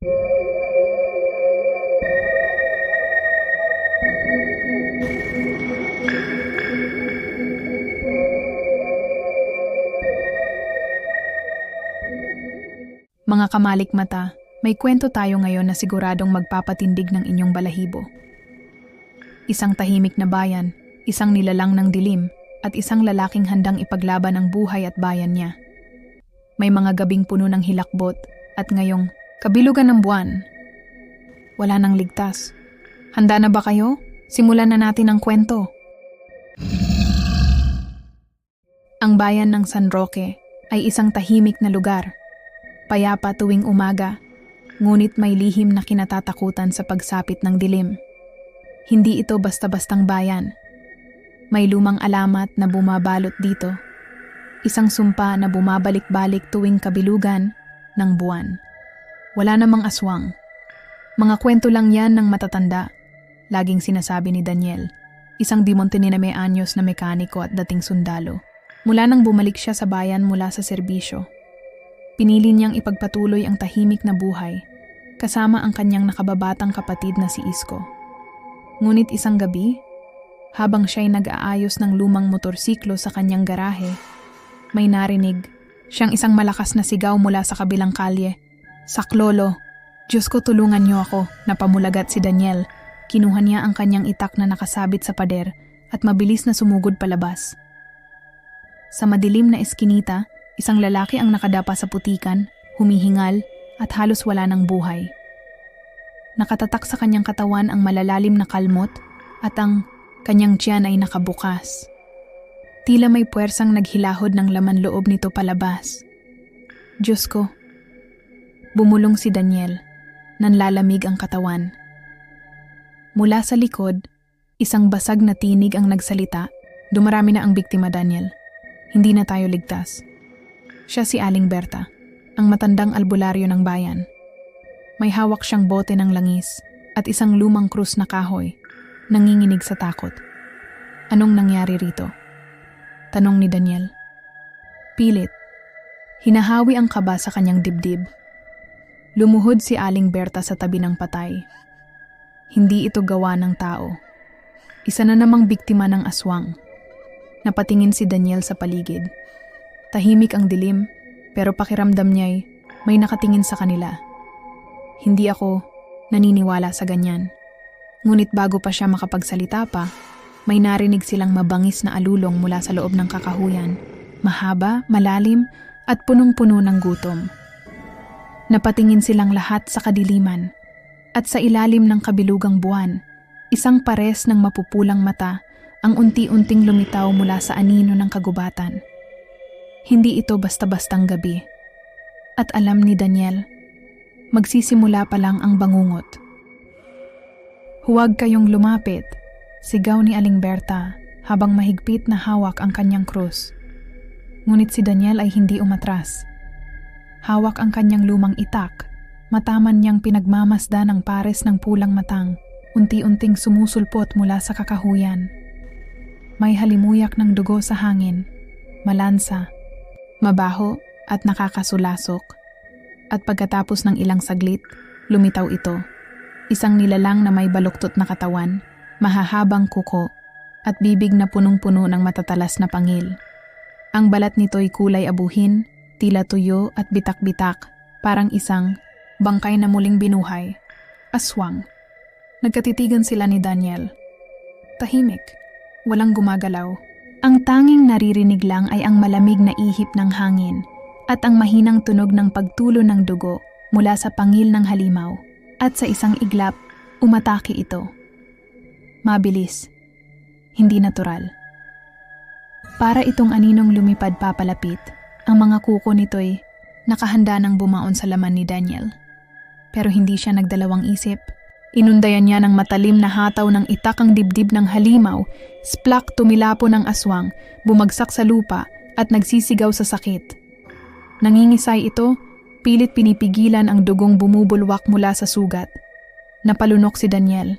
Mga kamalik mata, may kwento tayo ngayon na siguradong magpapatindig ng inyong balahibo. Isang tahimik na bayan, isang nilalang ng dilim, at isang lalaking handang ipaglaban ang buhay at bayan niya. May mga gabing puno ng hilakbot, at ngayong kabilugan ng buwan. Wala nang ligtas. Handa na ba kayo? Simulan na natin ang kwento. Ang bayan ng San Roque ay isang tahimik na lugar payapa tuwing umaga, ngunit may lihim na kinatatakutan sa pagsapit ng dilim. Hindi ito basta-bastang bayan. May lumang alamat na bumabalot dito. Isang sumpa na bumabalik-balik tuwing kabilugan ng buwan. Wala namang aswang. Mga kwento lang yan ng matatanda. Laging sinasabi ni Daniel, isang dimonte ni na may anyos na mekaniko at dating sundalo. Mula nang bumalik siya sa bayan mula sa serbisyo, Pinili niyang ipagpatuloy ang tahimik na buhay, kasama ang kanyang nakababatang kapatid na si Isko. Ngunit isang gabi, habang siya'y nag-aayos ng lumang motorsiklo sa kanyang garahe, may narinig siyang isang malakas na sigaw mula sa kabilang kalye. Saklolo, Diyos ko tulungan niyo ako, napamulagat si Daniel. Kinuha niya ang kanyang itak na nakasabit sa pader at mabilis na sumugod palabas. Sa madilim na eskinita, Isang lalaki ang nakadapa sa putikan, humihingal, at halos wala ng buhay. Nakatatak sa kanyang katawan ang malalalim na kalmot at ang kanyang tiyan ay nakabukas. Tila may puwersang naghilahod ng laman loob nito palabas. Diyos ko. Bumulong si Daniel. Nanlalamig ang katawan. Mula sa likod, isang basag na tinig ang nagsalita. Dumarami na ang biktima, Daniel. Hindi na tayo ligtas. Siya si Aling Berta, ang matandang albularyo ng bayan. May hawak siyang bote ng langis at isang lumang krus na kahoy, nanginginig sa takot. Anong nangyari rito? Tanong ni Daniel. Pilit. Hinahawi ang kaba sa kanyang dibdib. Lumuhod si Aling Berta sa tabi ng patay. Hindi ito gawa ng tao. Isa na namang biktima ng aswang. Napatingin si Daniel sa paligid. Tahimik ang dilim, pero pakiramdam niya'y may nakatingin sa kanila. Hindi ako naniniwala sa ganyan. Ngunit bago pa siya makapagsalita pa, may narinig silang mabangis na alulong mula sa loob ng kakahuyan. Mahaba, malalim, at punong-puno ng gutom. Napatingin silang lahat sa kadiliman, at sa ilalim ng kabilugang buwan, isang pares ng mapupulang mata ang unti-unting lumitaw mula sa anino ng kagubatan. Hindi ito basta-bastang gabi. At alam ni Daniel, magsisimula pa lang ang bangungot. Huwag kayong lumapit, sigaw ni Aling Berta habang mahigpit na hawak ang kanyang krus. Ngunit si Daniel ay hindi umatras. Hawak ang kanyang lumang itak, mataman niyang pinagmamasda ng pares ng pulang matang, unti-unting sumusulpot mula sa kakahuyan. May halimuyak ng dugo sa hangin, malansa, mabaho at nakakasulasok. At pagkatapos ng ilang saglit, lumitaw ito. Isang nilalang na may baluktot na katawan, mahahabang kuko, at bibig na punong-puno ng matatalas na pangil. Ang balat nito'y kulay abuhin, tila tuyo at bitak-bitak, parang isang bangkay na muling binuhay. Aswang. Nagkatitigan sila ni Daniel. Tahimik. Walang gumagalaw. Ang tanging naririnig lang ay ang malamig na ihip ng hangin at ang mahinang tunog ng pagtulo ng dugo mula sa pangil ng halimaw at sa isang iglap, umatake ito. Mabilis, hindi natural. Para itong aninong lumipad papalapit, ang mga kuko nito'y nakahanda ng bumaon sa laman ni Daniel. Pero hindi siya nagdalawang isip Inundayan niya ng matalim na hataw ng itak ang dibdib ng halimaw, splak tumilapo ng aswang, bumagsak sa lupa at nagsisigaw sa sakit. Nangingisay ito, pilit pinipigilan ang dugong bumubulwak mula sa sugat. Napalunok si Daniel.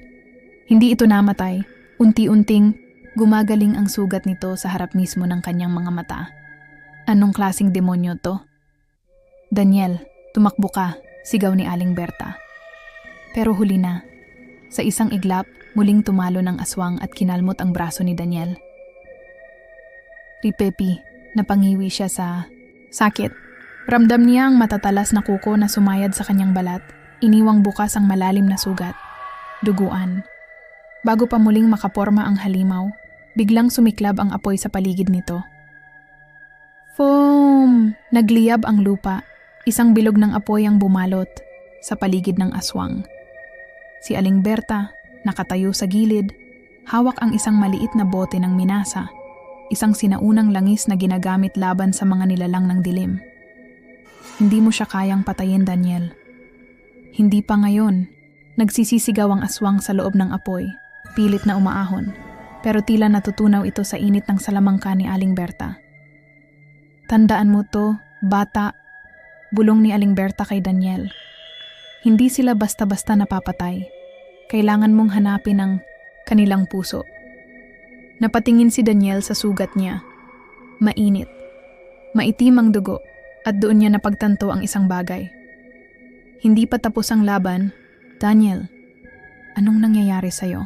Hindi ito namatay, unti-unting gumagaling ang sugat nito sa harap mismo ng kanyang mga mata. Anong klasing demonyo to? Daniel, tumakbo ka, Sigaw ni Aling Berta. Pero huli na. Sa isang iglap, muling tumalo ng aswang at kinalmot ang braso ni Daniel. Ripepi, napangiwi siya sa sakit. Ramdam niya ang matatalas na kuko na sumayad sa kanyang balat. Iniwang bukas ang malalim na sugat. Duguan. Bago pa muling makaporma ang halimaw, biglang sumiklab ang apoy sa paligid nito. Foam! Nagliyab ang lupa. Isang bilog ng apoy ang bumalot sa paligid ng aswang. Si Aling Berta, nakatayo sa gilid, hawak ang isang maliit na bote ng minasa, isang sinaunang langis na ginagamit laban sa mga nilalang ng dilim. Hindi mo siya kayang patayin, Daniel. Hindi pa ngayon. Nagsisisigaw ang aswang sa loob ng apoy, pilit na umaahon, pero tila natutunaw ito sa init ng salamangka ni Aling Berta. Tandaan mo to, bata, bulong ni Aling Berta kay Daniel. Hindi sila basta-basta napapatay. Kailangan mong hanapin ang kanilang puso. Napatingin si Daniel sa sugat niya. Mainit. Maitim ang dugo at doon niya napagtanto ang isang bagay. Hindi pa tapos ang laban, Daniel, anong nangyayari sa'yo?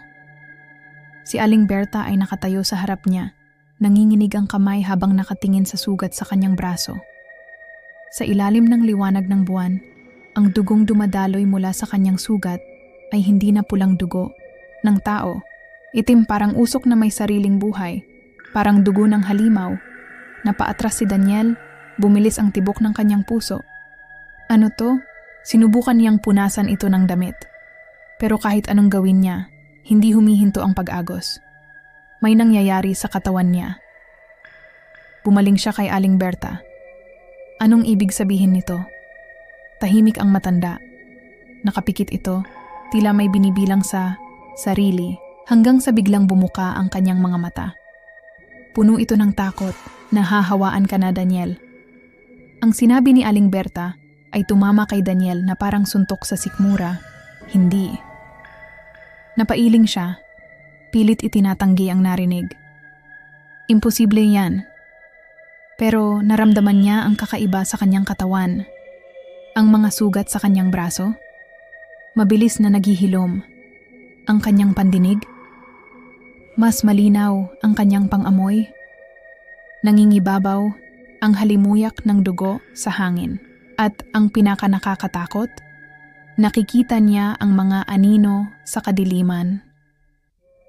Si Aling Berta ay nakatayo sa harap niya Nanginginig ang kamay habang nakatingin sa sugat sa kanyang braso. Sa ilalim ng liwanag ng buwan, ang dugong dumadaloy mula sa kanyang sugat ay hindi na pulang dugo ng tao. Itim parang usok na may sariling buhay, parang dugo ng halimaw. Napaatras si Daniel, bumilis ang tibok ng kanyang puso. Ano to? Sinubukan niyang punasan ito ng damit. Pero kahit anong gawin niya, hindi humihinto ang pag-agos may nangyayari sa katawan niya. Bumaling siya kay Aling Berta. Anong ibig sabihin nito? Tahimik ang matanda. Nakapikit ito, tila may binibilang sa sarili hanggang sa biglang bumuka ang kanyang mga mata. Puno ito ng takot, nahahawaan ka na Daniel. Ang sinabi ni Aling Berta ay tumama kay Daniel na parang suntok sa sikmura. Hindi. Napailing siya Pilit itinatanggi ang narinig. Imposible yan. Pero naramdaman niya ang kakaiba sa kanyang katawan. Ang mga sugat sa kanyang braso. Mabilis na naghihilom. Ang kanyang pandinig. Mas malinaw ang kanyang pangamoy. Nangingibabaw ang halimuyak ng dugo sa hangin. At ang pinaka nakakatakot, nakikita niya ang mga anino sa kadiliman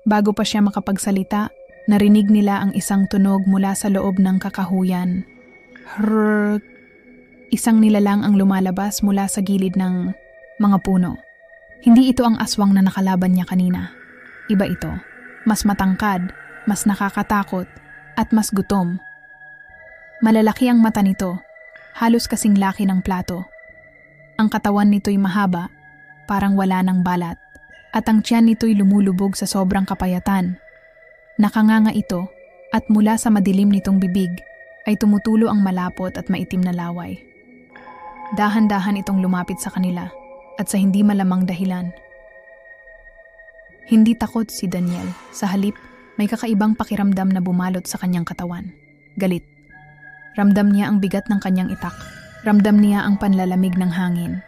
Bago pa siya makapagsalita, narinig nila ang isang tunog mula sa loob ng kakahuyan. Hrrrr! Isang nilalang ang lumalabas mula sa gilid ng mga puno. Hindi ito ang aswang na nakalaban niya kanina. Iba ito. Mas matangkad, mas nakakatakot, at mas gutom. Malalaki ang mata nito, halos kasing laki ng plato. Ang katawan nito'y mahaba, parang wala ng balat at ang tiyan nito'y lumulubog sa sobrang kapayatan. Nakanganga ito at mula sa madilim nitong bibig ay tumutulo ang malapot at maitim na laway. Dahan-dahan itong lumapit sa kanila at sa hindi malamang dahilan. Hindi takot si Daniel, sa halip may kakaibang pakiramdam na bumalot sa kanyang katawan. Galit. Ramdam niya ang bigat ng kanyang itak. Ramdam niya ang panlalamig ng hangin.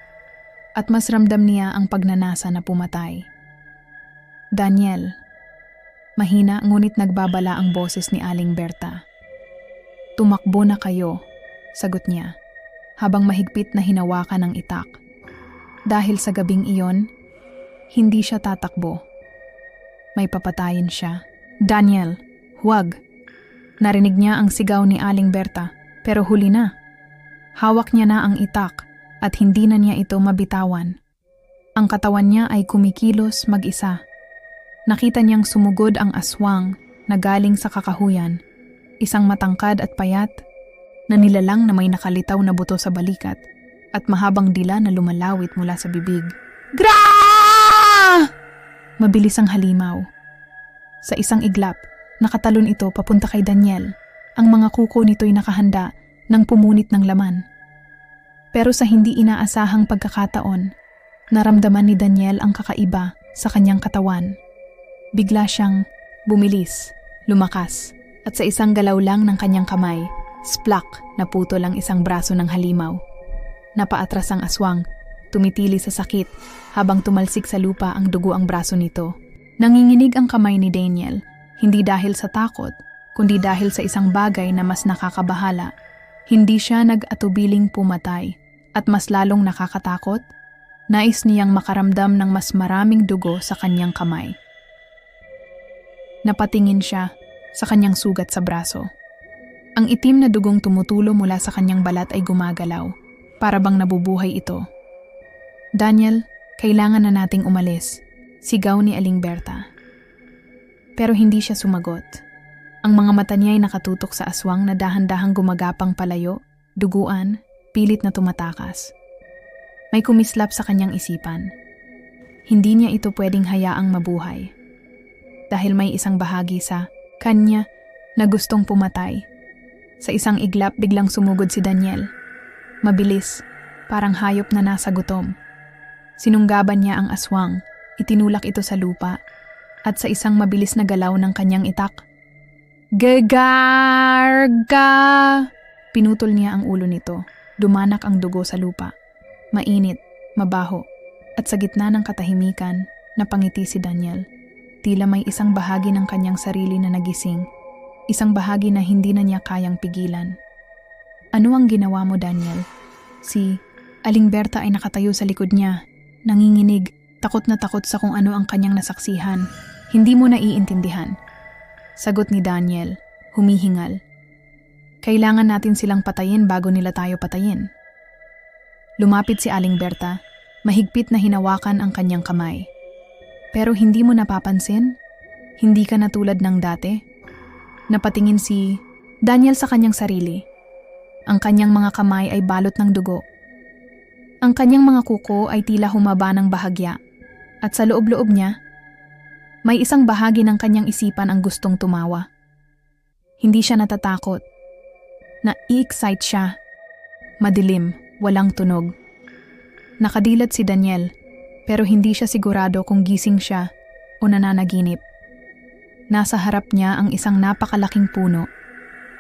At mas ramdam niya ang pagnanasa na pumatay. Daniel. Mahina ngunit nagbabala ang boses ni Aling Berta. Tumakbo na kayo, sagot niya, habang mahigpit na hinawakan ng itak. Dahil sa gabing iyon, hindi siya tatakbo. May papatayin siya. Daniel, huwag. Narinig niya ang sigaw ni Aling Berta, pero huli na. Hawak niya na ang itak at hindi na niya ito mabitawan. Ang katawan niya ay kumikilos mag-isa Nakita niyang sumugod ang aswang na galing sa kakahuyan, isang matangkad at payat na nilalang na may nakalitaw na buto sa balikat at mahabang dila na lumalawit mula sa bibig. Gra! Mabilis ang halimaw. Sa isang iglap, nakatalon ito papunta kay Daniel. Ang mga kuko nito'y nakahanda ng pumunit ng laman. Pero sa hindi inaasahang pagkakataon, naramdaman ni Daniel ang kakaiba sa kanyang katawan. Bigla siyang bumilis, lumakas, at sa isang galaw lang ng kanyang kamay, splak na puto lang isang braso ng halimaw. Napaatras ang aswang, tumitili sa sakit habang tumalsik sa lupa ang dugo ang braso nito. Nanginginig ang kamay ni Daniel, hindi dahil sa takot, kundi dahil sa isang bagay na mas nakakabahala. Hindi siya nag-atubiling pumatay at mas lalong nakakatakot, nais niyang makaramdam ng mas maraming dugo sa kanyang kamay. Napatingin siya sa kanyang sugat sa braso. Ang itim na dugong tumutulo mula sa kanyang balat ay gumagalaw, para bang nabubuhay ito. Daniel, kailangan na nating umalis, sigaw ni Aling Berta. Pero hindi siya sumagot. Ang mga mata niya ay nakatutok sa aswang na dahan-dahang gumagapang palayo, duguan, pilit na tumatakas. May kumislap sa kanyang isipan. Hindi niya ito pwedeng hayaang mabuhay. Dahil may isang bahagi sa kanya na gustong pumatay. Sa isang iglap biglang sumugod si Daniel. Mabilis, parang hayop na nasa gutom. Sinunggaban niya ang aswang, itinulak ito sa lupa, at sa isang mabilis na galaw ng kanyang itak. Gagarga! Pinutol niya ang ulo nito. Dumanak ang dugo sa lupa. Mainit, mabaho, at sa gitna ng katahimikan, napangiti si Daniel. Tila may isang bahagi ng kanyang sarili na nagising. Isang bahagi na hindi na niya kayang pigilan. Ano ang ginawa mo, Daniel? Si Aling Berta ay nakatayo sa likod niya, nanginginig, takot na takot sa kung ano ang kanyang nasaksihan. Hindi mo naiintindihan. Sagot ni Daniel, humihingal. Kailangan natin silang patayin bago nila tayo patayin. Lumapit si Aling Berta, mahigpit na hinawakan ang kanyang kamay. Pero hindi mo napapansin? Hindi ka na tulad ng dati? Napatingin si Daniel sa kanyang sarili. Ang kanyang mga kamay ay balot ng dugo. Ang kanyang mga kuko ay tila humaba ng bahagya. At sa loob-loob niya, may isang bahagi ng kanyang isipan ang gustong tumawa. Hindi siya natatakot. Na-excite siya. Madilim, walang tunog. Nakadilat si Daniel pero hindi siya sigurado kung gising siya o nananaginip. Nasa harap niya ang isang napakalaking puno,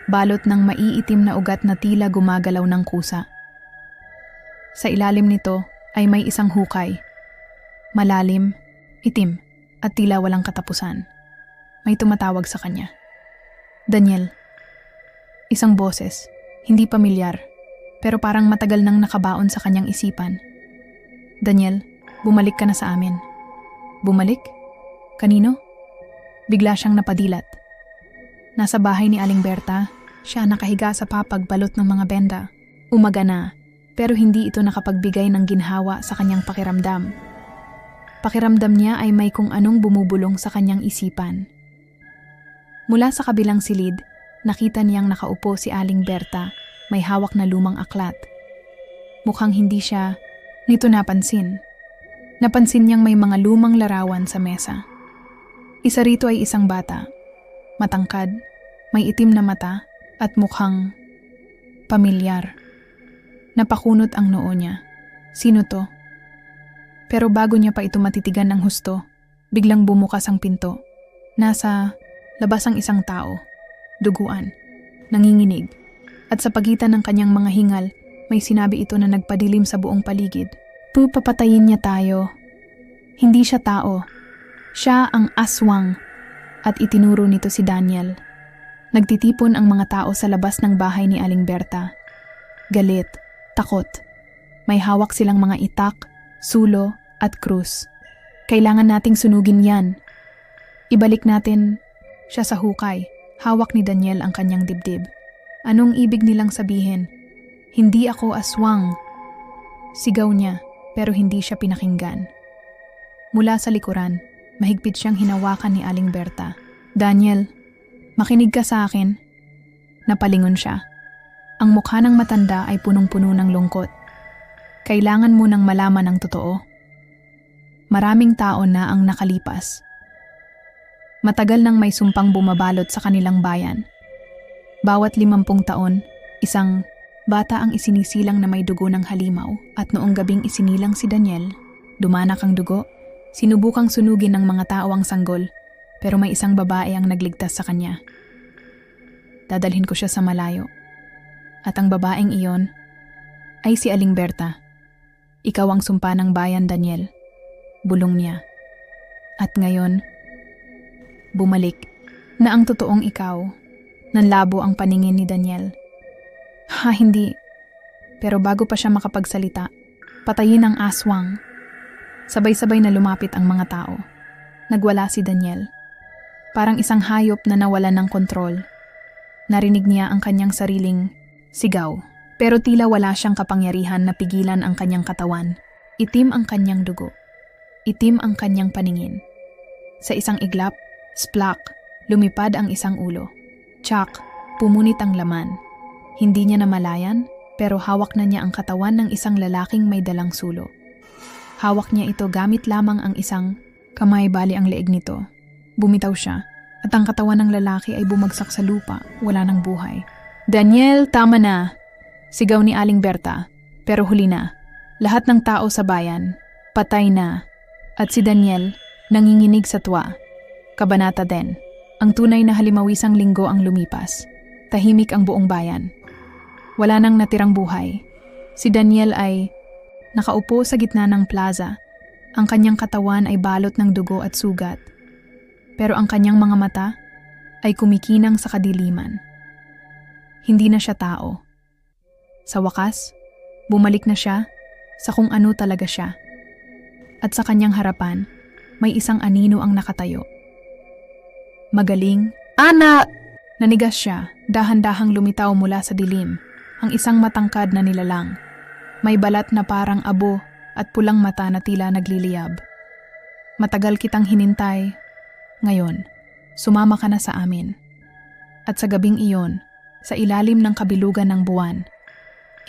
balot ng maiitim na ugat na tila gumagalaw ng kusa. Sa ilalim nito ay may isang hukay. Malalim, itim, at tila walang katapusan. May tumatawag sa kanya. Daniel. Isang boses, hindi pamilyar, pero parang matagal nang nakabaon sa kanyang isipan. Daniel, Bumalik ka na sa amin. Bumalik? Kanino? Bigla siyang napadilat. Nasa bahay ni Aling Berta, siya nakahiga sa papagbalot ng mga benda. Umaga na, pero hindi ito nakapagbigay ng ginhawa sa kanyang pakiramdam. Pakiramdam niya ay may kung anong bumubulong sa kanyang isipan. Mula sa kabilang silid, nakita niyang nakaupo si Aling Berta, may hawak na lumang aklat. Mukhang hindi siya nito napansin. Napansin niyang may mga lumang larawan sa mesa. Isa rito ay isang bata. Matangkad, may itim na mata, at mukhang pamilyar. Napakunot ang noo niya. Sino to? Pero bago niya pa ito matitigan ng husto, biglang bumukas ang pinto. Nasa labas ang isang tao, duguan, nanginginig, at sa pagitan ng kanyang mga hingal, may sinabi ito na nagpadilim sa buong paligid. Pupapatayin niya tayo. Hindi siya tao. Siya ang aswang. At itinuro nito si Daniel. Nagtitipon ang mga tao sa labas ng bahay ni Aling Berta. Galit, takot. May hawak silang mga itak, sulo, at krus. Kailangan nating sunugin yan. Ibalik natin siya sa hukay. Hawak ni Daniel ang kanyang dibdib. Anong ibig nilang sabihin? Hindi ako aswang. Sigaw niya pero hindi siya pinakinggan. Mula sa likuran, mahigpit siyang hinawakan ni Aling Berta. Daniel, makinig ka sa akin. Napalingon siya. Ang mukha ng matanda ay punong-puno ng lungkot. Kailangan mo nang malaman ang totoo. Maraming tao na ang nakalipas. Matagal nang may sumpang bumabalot sa kanilang bayan. Bawat limampung taon, isang Bata ang isinisilang na may dugo ng halimaw at noong gabing isinilang si Daniel, dumanak ang dugo, sinubukang sunugin ng mga tao ang sanggol pero may isang babae ang nagligtas sa kanya. Dadalhin ko siya sa malayo. At ang babaeng iyon ay si Aling Berta. Ikaw ang sumpa ng bayan, Daniel. Bulong niya. At ngayon, bumalik na ang totoong ikaw. Nanlabo ang paningin ni Daniel. Ha, hindi. Pero bago pa siya makapagsalita, patayin ang aswang. Sabay-sabay na lumapit ang mga tao. Nagwala si Daniel. Parang isang hayop na nawalan ng kontrol. Narinig niya ang kanyang sariling sigaw. Pero tila wala siyang kapangyarihan na pigilan ang kanyang katawan. Itim ang kanyang dugo. Itim ang kanyang paningin. Sa isang iglap, splak, lumipad ang isang ulo. Tsak, pumunit ang laman. Hindi niya namalayan, pero hawak na niya ang katawan ng isang lalaking may dalang sulo. Hawak niya ito gamit lamang ang isang kamay bali ang leeg nito. Bumitaw siya, at ang katawan ng lalaki ay bumagsak sa lupa, wala ng buhay. Daniel, tama na! Sigaw ni Aling Berta, pero huli na. Lahat ng tao sa bayan, patay na. At si Daniel, nanginginig sa tuwa. Kabanata din. Ang tunay na halimawisang linggo ang lumipas. Tahimik ang buong bayan. Wala nang natirang buhay. Si Daniel ay nakaupo sa gitna ng plaza. Ang kanyang katawan ay balot ng dugo at sugat. Pero ang kanyang mga mata ay kumikinang sa kadiliman. Hindi na siya tao. Sa wakas, bumalik na siya sa kung ano talaga siya. At sa kanyang harapan, may isang anino ang nakatayo. Magaling, Ana! Nanigas siya, dahan-dahang lumitaw mula sa dilim, ang isang matangkad na nilalang. May balat na parang abo at pulang mata na tila nagliliyab. Matagal kitang hinintay. Ngayon, sumama ka na sa amin. At sa gabing iyon, sa ilalim ng kabilugan ng buwan,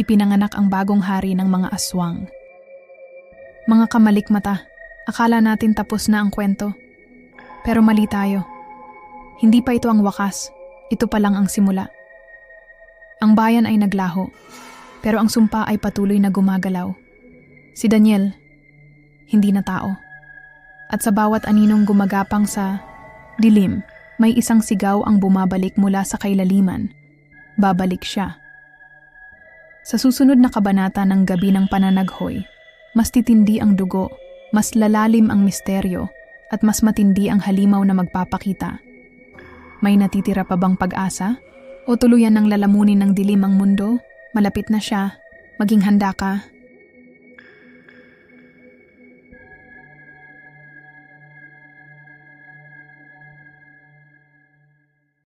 ipinanganak ang bagong hari ng mga aswang. Mga kamalikmata, akala natin tapos na ang kwento. Pero mali tayo. Hindi pa ito ang wakas, ito pa lang ang simula. Ang bayan ay naglaho, pero ang sumpa ay patuloy na gumagalaw. Si Daniel, hindi na tao. At sa bawat aninong gumagapang sa dilim, may isang sigaw ang bumabalik mula sa kailaliman. Babalik siya. Sa susunod na kabanata ng gabi ng pananaghoy, mas titindi ang dugo, mas lalalim ang misteryo, at mas matindi ang halimaw na magpapakita. May natitira pa bang pag-asa? O tuluyan ng lalamunin ng dilim ang mundo? Malapit na siya. Maging handa ka